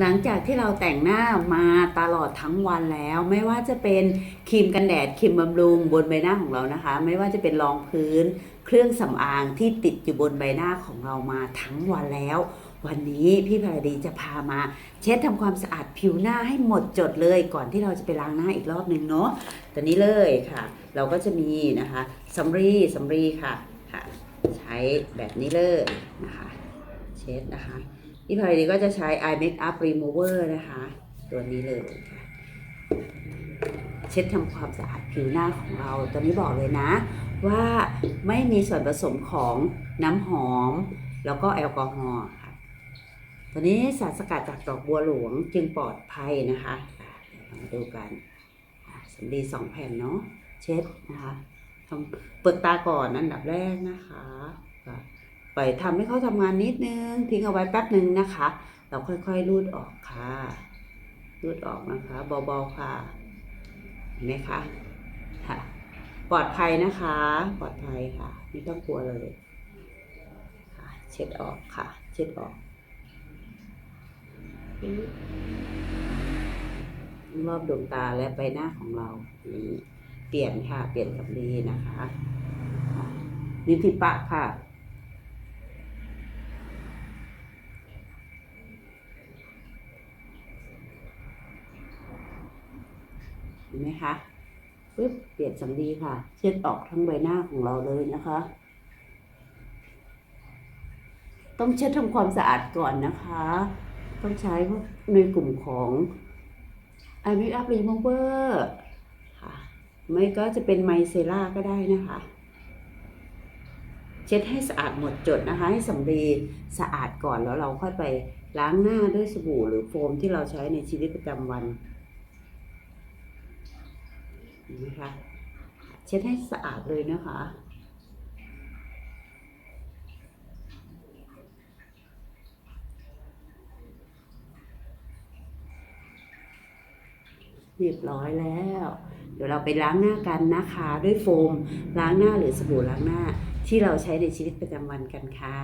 หลังจากที่เราแต่งหน้ามาตลอดทั้งวันแล้ว ไม่ว่าจะเป็นครีมกันแดดครีมบำรุงบนใบหน้าของเรานะคะ ไม่ว่าจะเป็นรองพื้น เครื่องสำอางที่ติดอยู่บนใบหน้าของเรามาทั้งวันแล้ว วันนี้พี่พาดีจะพามา เช็ดทำความสะอาดผิวหน้าให้หมดจดเลยก่อนที่เราจะไปล้างหน้าอีกรอบหนึ่งเนาะตัวนี้เลยค่ะ เราก็จะมีนะคะสำลีสำลีค่ะค่ะ ใช้แบบนี้เลยนะคะ เช็ดนะคะ พี่พาดีก็จะใช้ eye makeup remover นะคะ ตัวนี้เลย เช็ดทำความสะอาดผิวหน้าของเรา ตัวนี้บอกเลยนะ ว่าไม่มีส่วนผสมของน้ำหอม แล้วก็แอลกอฮอล์ค่ะ ตัวนี้สารสกัดจากดอกบัวหลวงจึงปลอดภัยนะคะอะเดี๋ยวเรามาดูกันสำลีสองแผ่นเนาะเช็ดนะคะทำเปิดตาก่อนอันดับแรกนะคะ ปล่อยทำให้เขาทำงานนิดนึง ทิ้งเอาไว้แป๊บนึงนะคะ เราค่อยๆรูดออกค่ะ รูดออกนะคะเบาๆค่ะเห็นไหมคะค่ะ ปลอดภัยนะคะ ปลอดภัยค่ะ ไม่ต้องกลัวเลยค่ะ เช็ดออกค่ะ เช็ดออกรอบดวงตาและใบหน้าของเรานี่เปลี่ยนค่ะ เปลี่ยนกับดีนะคะค่ะริมฝีปาค่ะ เห็นไหมคะปึ๊บเปลี่ยนสำลีค่ะ เช็ดออกทั้งใบหน้าของเราเลยนะคะ ต้องเช็ดทำความสะอาดก่อนนะคะ ต้องใช้ในกลุ่มของ i m a k e up remover ค่ะไม่ก็จะเป็นไมเซล่าก็ได้นะคะ เช็ดให้สะอาดหมดจดนะคะ ให้สำลีสะอาดก่อนแล้วเราค่อยไปล้างหน้าด้วยสบู่หรือโฟมที่เราใช้ในชีวิตประจำวัน เห็นไหมคะเช็ดให้สะอาดเลยนะคะเรียบร้อยแล้ว เดี๋ยวเราไปล้างหน้ากันนะคะ ด้วยโฟมล้างหน้าหรือสบู่ล้างหน้าที่เราใช้ในชีวิตประจำวันกันค่ะ